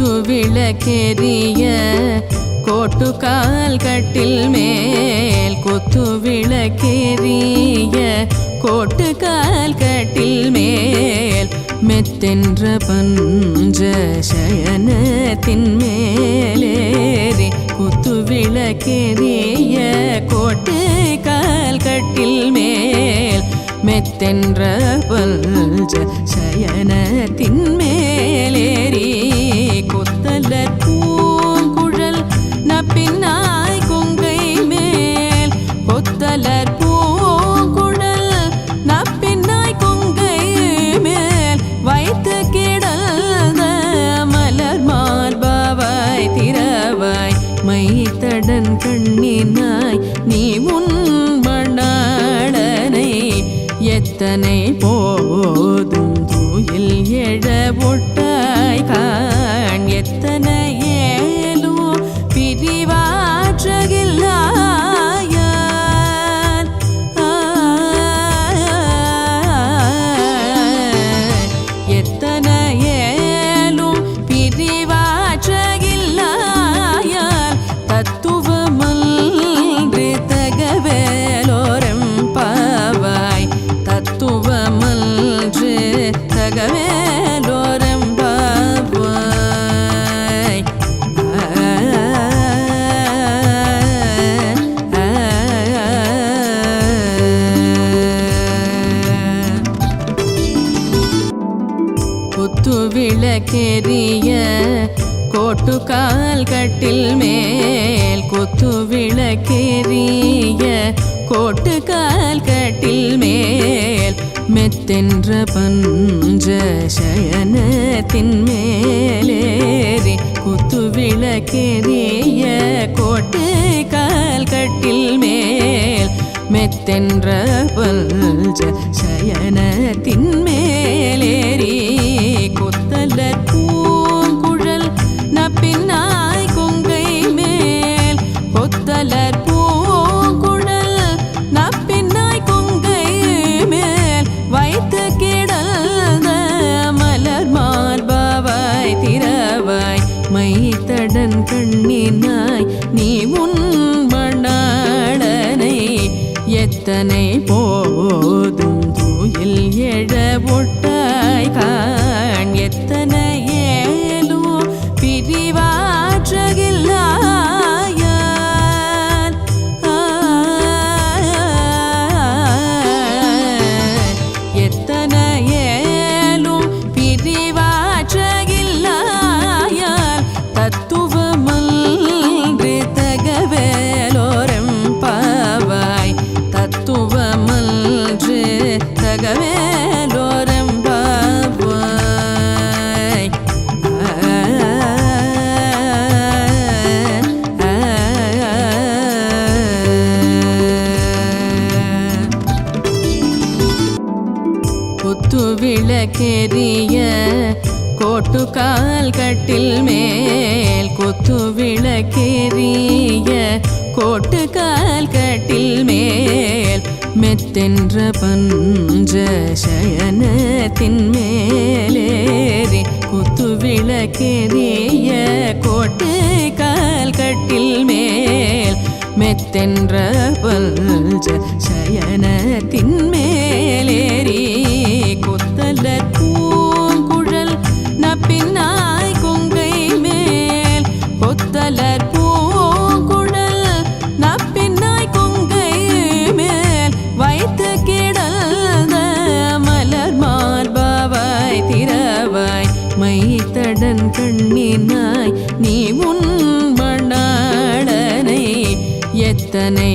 குத்து விளக்கெரிய கோட்டுக்கால் கட்டில் மேல் குத்து விளக்கெரிய கோட்டுக்கால் கட்டில் மேல் மெத்தென்ற பஞ்ச சயனத்தின் மேலேறி குத்து விளக்கெரிய கோட்டு கால் கட்டில் மேல் மெத்தென்ற பஞ்ச சயனத்தின் மேலேறி நப்பின்னாய் கட்டில் மேல் கொத்து குத்து கோட்டு கால் கட்டில் மேல் மெத்தென்ற பஞ்ச சயனத்தின் மேலேறி குத்து விளக்கெரிய கோட்டு கால் கட்டில் மேல் மெத்தென்ற பஞ்ச சயனத்தின் மேல் கட்டில் மேல் கொத்து விளக்கேறிய கோட்டு கால் கட்டில் மேல் மெத்தென்ற பஞ்ச சயனத்தின் மேலேறி கொத்து விளக்கேறிய கோட்டு கால் கட்டில் மேல் மெத்தென்ற பஞ்ச சயனத்தின் மேலேறி கொத்தல மைத்தடன் கண்ணினாய் நீ உன் மணாடனை எத்தனை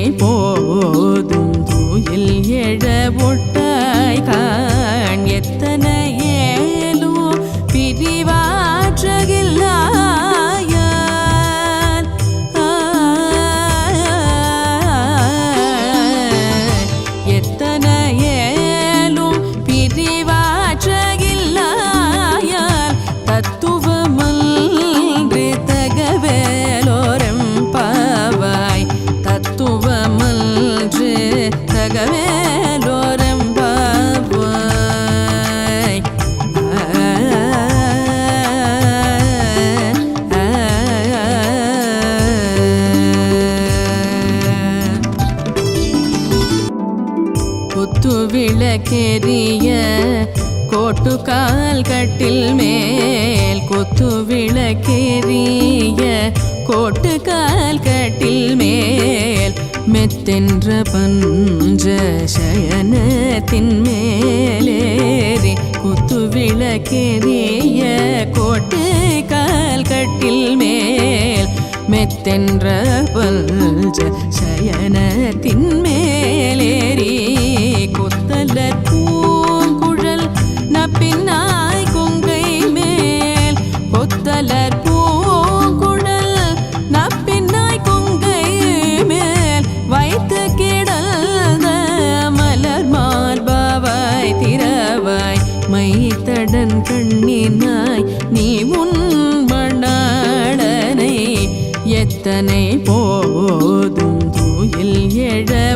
விளக்கெரிய கோட்டு கால்கட்டில் மேல் மெத்தென்ற பல்ஜ சயனத்தின் மேலே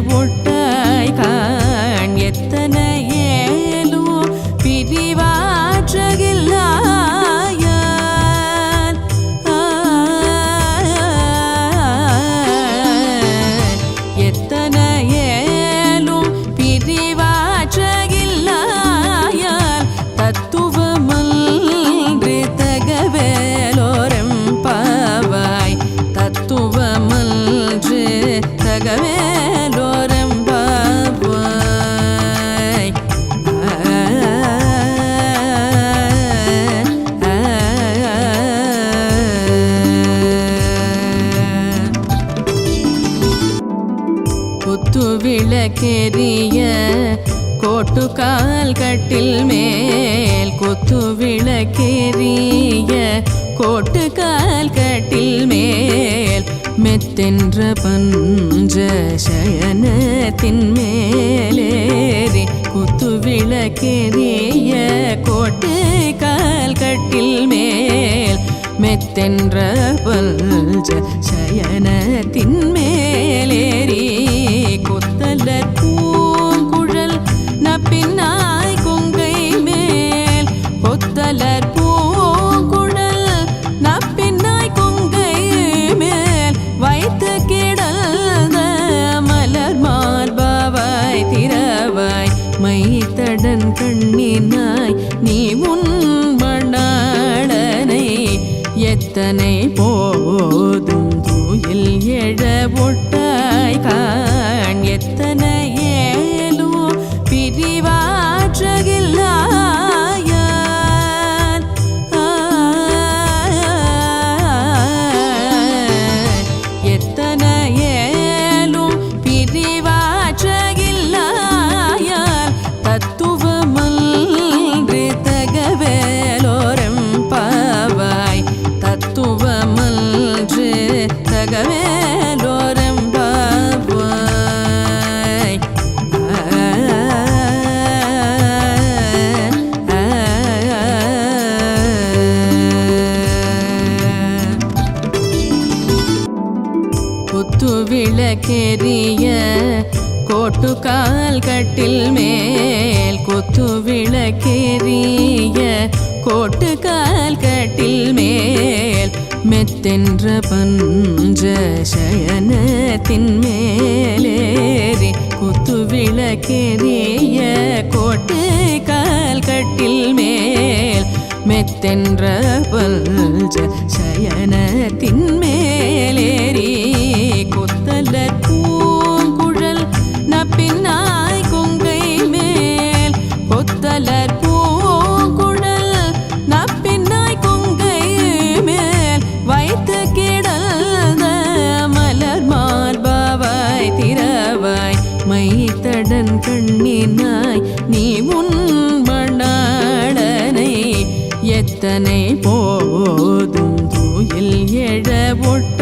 எழ விளக்கெரிய கோட்டுக்கால் கட்டில் மேல் கொத்து விளக்கெரிய கோட்டு கால் கட்டில் மேல் மெத்தென்ற பஞ்ச சயனத்தின் மேலேறி குத்து விளக்கெரிய கோட்டு கால் கட்டில் மேல் மெத்தென்ற பல்ஜ சயனத்தின் மேலேறி கோட்டுக்கால் கட்டில் மேல் மெத்தென்ற பஞ்ச சயனத்தின் மேலேறி குத்து விளக்கெறிய கோட்டு கால் கட்டில் மேல் மெத்தென்ற பஞ்ச சயனத்தின் மேலேறி கொத்தல கடன் கண்ணினாய் நீ உன்படாடனை எத்தனை போதும் தூயில் எழ ஒட்டு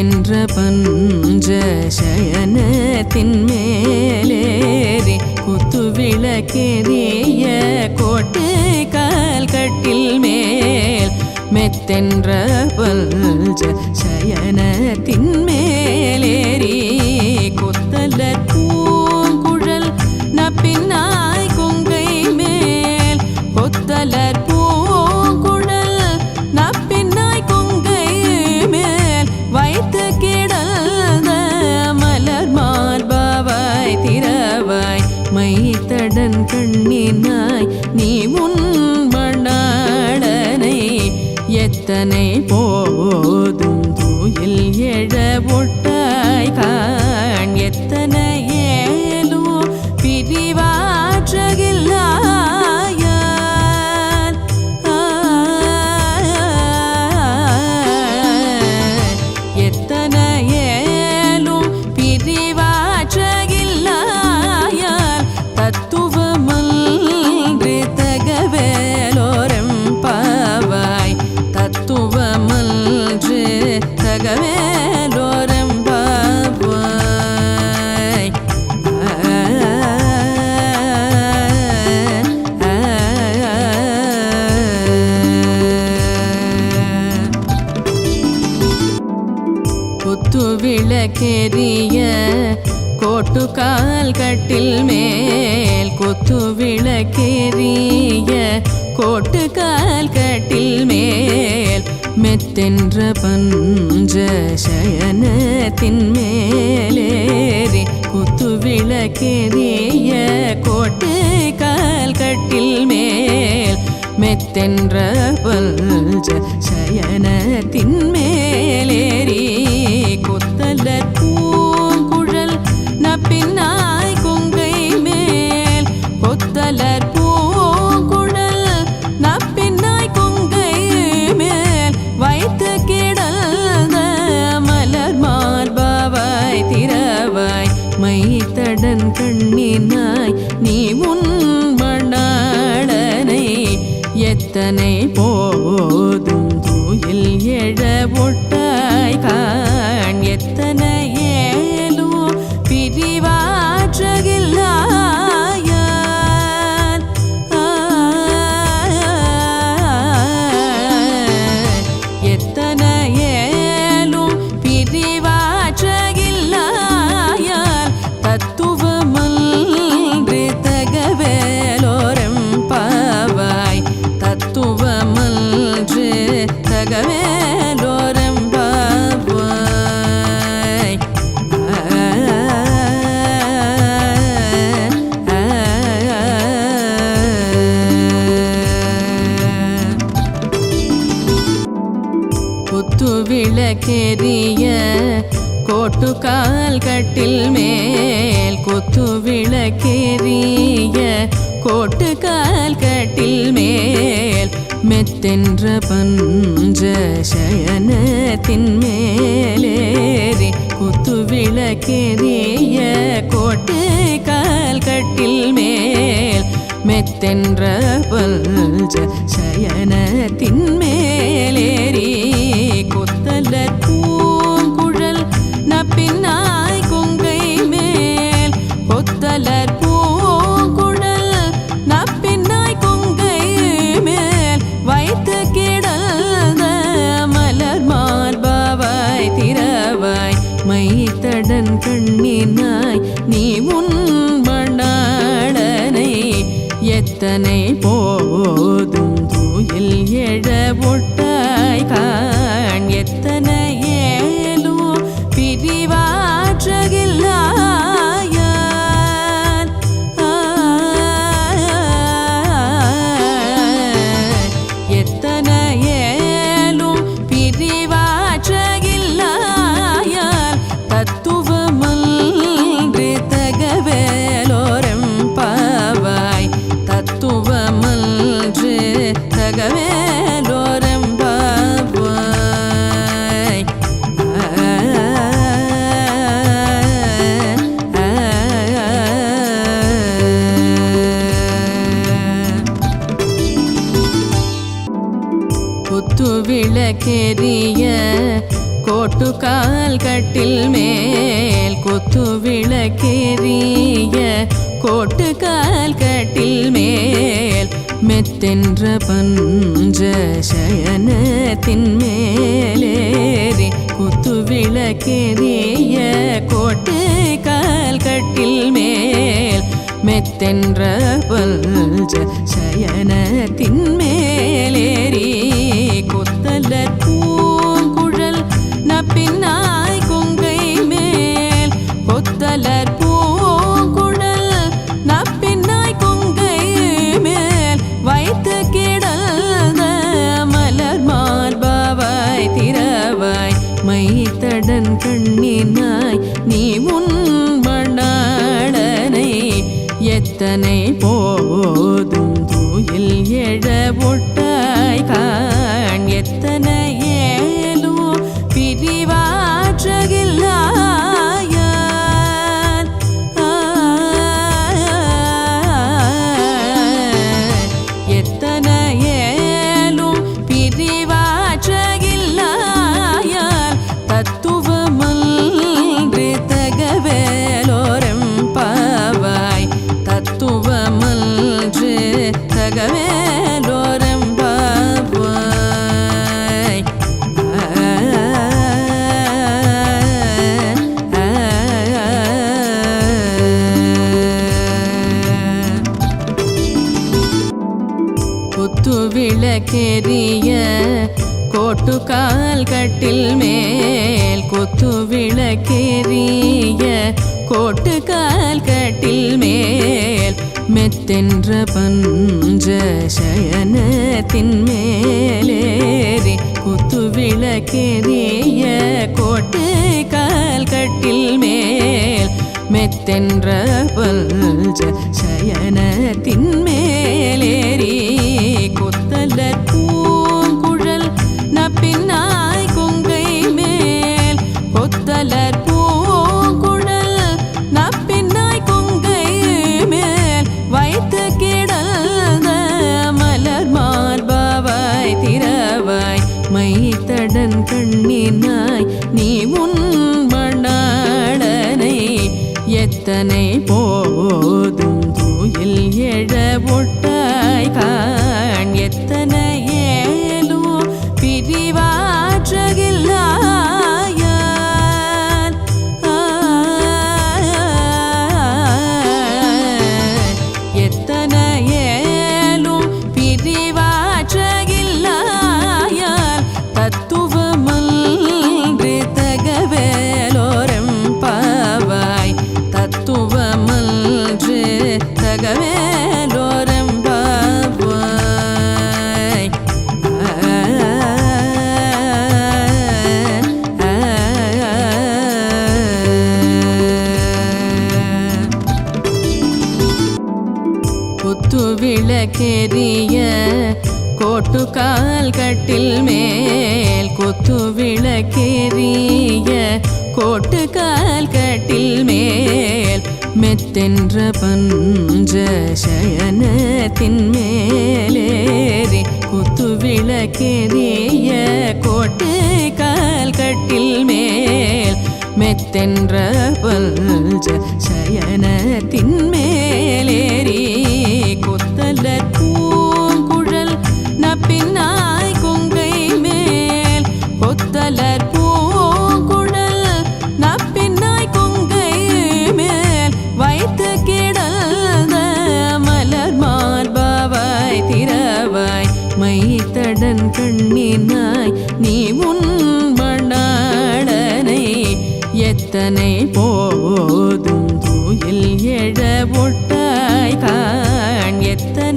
மெத்தென்ற பஞ்ச சயனத்தின் மேலேறி குத்து விளக்கெரிய கோட்டு கால் கட்டில் மேல் மெத்தென்ற கோட்டு கால் கட்டில் மேல் கொத்து விளக்கேறிய கோட்டு கால் கட்டில் மேல் மெத்தென்ற பஞ்ச சயனத்தின் மேலேறி குத்து விளக்கேறிய கோட்டு கால் கட்டில் மேல் மெத்தென்ற பஞ்ச சயனத்தின் மேலேறி கொத்தலர் பூங்குழல் நப்பின்னாய் கொங்கை மேல் வைத்து கிடந்த மலர் மார்பாவாய் திரவாய் மைத்தடன் கண்ணினாய் ஏறிய கோட்டு கால் கட்டில் மேல் மெத்தென்ற பஞ்ச சயனத்தின் மேலேறி குத்து விளக்கெரிய கோட்டு கால் கட்டில் மேல் மெத்தென்ற பஞ்ச சயனத்தின் மேலேறி கொத்தல பூங்குழல் எத்தனை போதும் தூயில் எழ ஒட்ட விளக்கெரிய கோட்டுக்கால் கட்டில் மேல் கொத்து விளக்கெரிய கோட்டு கால் கட்டில் மேல் மெத்தென்ற பஞ்ச சயனத்தின் மேலேறி குத்து விளக்கெரிய கோட்டு கால் கட்டில் மேல் மெத்தென்ற பல்ஜ சயனத்தின் மேலேறி கொத்தலர் பூங்குழல் நப்பின்னாய் கொங்கை மேல் வைத்து கிடந்த மலர் மார்பாவாய் திரவாய் மைத்தடன் கண்ணினாய் நீ உன் மணாடனை எத்தனை போ கிரிய கோட்டு கால் கட்டில் மேல் மெத்தென்ற பஞ்ச சயனத்தின் மேலேறி குத்து விளக்கெரிய கோட்டு கால் கட்டில் மேல் மெத்தென்ற பஞ்ச சயனத்தின் மேலேறி கொத்தலர் பூங்குழல் நப்பின்னாய் கொங்கை மேல் வைத்து கிடந்த மலர் மார்பாவாய் திரவாய் மைத்தடன் கண்ணினாய் நீ உன் மணாளனை. எத்தனை மெத்தென்ற பல்ஜ சயனத்தின் மேலேறி எத்தனை போதும். தூயில் எழ ஒட்டாய் காண் எத்தனை